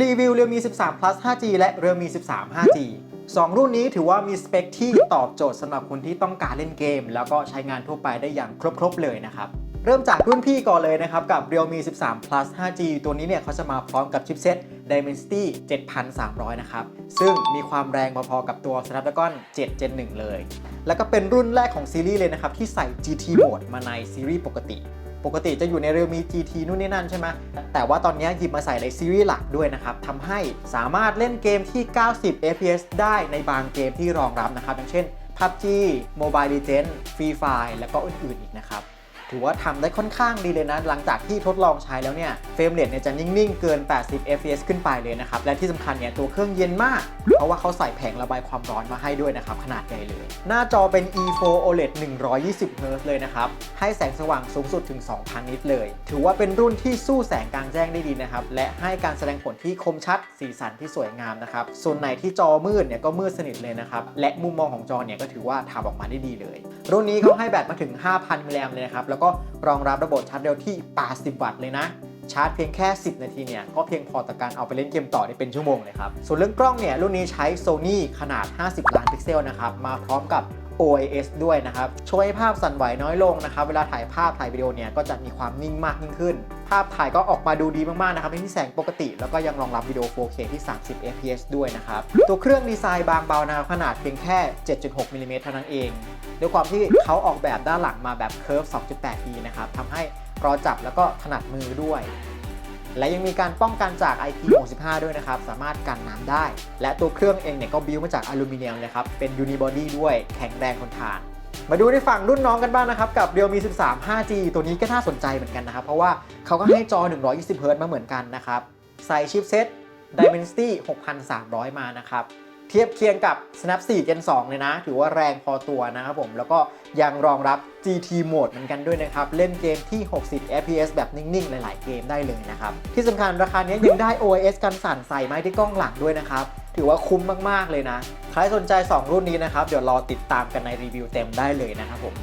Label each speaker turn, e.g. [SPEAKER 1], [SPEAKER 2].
[SPEAKER 1] รีวิว Realme 13 Plus 5G และ Realme 13 5G สองรุ่นนี้ถือว่ามีสเปคที่ตอบโจทย์สำหรับคนที่ต้องการเล่นเกม แล้วก็ใช้งานทั่วไปได้อย่างครบ ๆ เลยนะครับ เริ่มจากรุ่นพี่ก่อนเลยนะครับ กับ Realme 13 Plus 5G ตัวนี้เนี่ยเขาจะมาพร้อมกับชิปเซ็ต Dimensity 7300 นะครับ ซึ่งมีความแรงพอๆกับตัว Snapdragon 7 Gen 1 เลย แล้วก็เป็นรุ่นแรกของซีรีส์เลยนะครับ ที่ใส่ GT Mode มาในซีรีส์ปกติ ปกติจะอยู่ใน Realme GT นู่นนี่นั่นใช่ไหมแต่ว่าตอนนี้หยิบมาใส่ในซีรีส์หลักด้วยนะครับทำให้สามารถเล่นเกมที่ 90 fps ได้ในบางเกมที่รองรับนะครับอย่างเช่น PUBG Mobile Legends Free Fire แล้วก็อื่นๆอีกนะครับ ถือว่าทำได้ค่อนข้างดีเลยนะ หลังจากที่ทดลองใช้แล้วเนี่ยเฟรมเรทเนี่ยจะนิ่ง ๆ เกิน 80 fps ขึ้นไปเลยนะครับ และที่สำคัญเนี่ยตัวเครื่องเย็นมาก เพราะว่าเขาใส่แผงระบายความร้อนมาให้ด้วยนะครับ ขนาดใหญ่เลย หน้าจอเป็น E4 OLED 120 Hz เลยนะครับ ให้แสงสว่างสูงสุดถึง 2,000 นิตเลย ถือว่าเป็นรุ่นที่สู้แสงกลางแจ้งได้ดีนะครับและให้การแสดงผลที่คมชัดสีสันที่สวยงามนะครับส่วนไหนที่จอมืดเนี่ยก็มืดสนิทเลยนะครับและมุมมองของจอเนี่ยก็ถือว่าทำออกมาได้ดีเลย รุ่นนี้เขาให้แบตมาถึง 5,000มิลลิแอมเลยนะครับแล้วก็รองรับระบบชาร์จเร็วที่ 80 วัตต์เลยนะ ชาร์จเพียงแค่ 10 นาทีเนี่ย ก็เพียงพอต่อการเอาไปเล่นเกมต่อได้เป็นชั่วโมงเลยครับ ส่วนเรื่องกล้องเนี่ยรุ่นนี้ใช้ Sony ขนาด 50 ล้านพิกเซลนะครับมาพร้อมกับ OIS ด้วยนะครับ ช่วยให้ภาพสั่นไหวน้อยลงนะครับ เวลาถ่ายภาพถ่ายวิดีโอเนี่ยก็จะมีความนิ่งมากยิ่งขึ้น ภาพถ่ายก็ออกมาดูดีมากๆนะครับในที่แสงปกติ แล้วก็ยังรองรับวิดีโอ 4K ที่ 30 fps ด้วยนะครับ ตัวเครื่องดีไซน์บางเบานะครับขนาดเพียงแค่ 7.6มิลลิเมตรเท่านั้นเองด้วยความที่เขาออกแบบด้านหลังมาแบบเคิร์ฟ 2.8D นะครับทำให้รอจับแล้วก็ถนัดมือด้วย และยังมีการป้องกันจาก IP65 ด้วยนะครับ สามารถกันน้ำได้ และตัวเครื่องเองเนี่ยก็บิวมาจากอลูมิเนียมนะครับ เป็นยูนิบอดี้ด้วยแข็งแรงทนทาน มาดูในฝั่งรุ่นน้องกันบ้างนะครับ กับ Realme 13 5G ตัวนี้ก็น่าสนใจเหมือนกันนะครับ เพราะว่าเขาก็ให้จอ 120 Hz มาเหมือนกันนะครับ ใส่ชิปเซ็ต Dimensity 6300 มานะครับ เทียบเคียงกับ Snap 4 Gen 2 เลยนะ ถือว่าแรงพอตัวนะครับผม แล้วก็ยังรองรับ GT Mode เหมือนกันด้วยนะครับ เล่นเกมที่ 60 FPS แบบนิ่ง ๆ หลาย ๆ เกมได้เลยนะครับ ที่สำคัญราคานี้ยังได้ OIS กันสั่นใส่ไม้ที่กล้องหลังด้วยนะครับ ถือว่าคุ้มมาก ๆ เลยนะ ใครสนใจ 2 รุ่นนี้นะครับ เดี๋ยวรอติดตามกันในรีวิวเต็มได้เลยนะครับผม